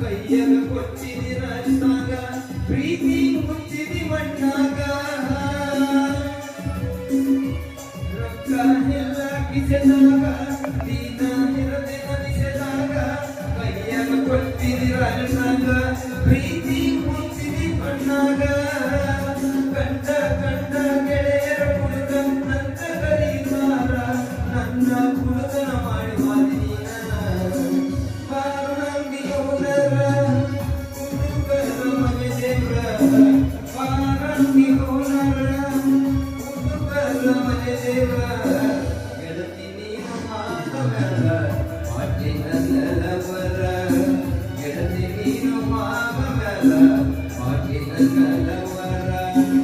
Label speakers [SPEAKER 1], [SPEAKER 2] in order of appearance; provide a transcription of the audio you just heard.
[SPEAKER 1] ಕೈಯಲಕ್ಕೊಚ್ಚಿದಿ ರಾಜನಾಗ ಪ್ರೀತಿ ಮುಚ್ಚಿದಿ ಮಣ್ಣಾಗ ರೊಕ್ಕ ಎಲ್ಲ ಕಿಸೆದಾಗ ದೀನ ಇರದೆ ಮನಿಸೆದಾಗ ಕೈಯಲಕ್ಕೊಚ್ಚಿದಿ ರಾಜನಾಗ ಪ್ರೀತಿ Yeah.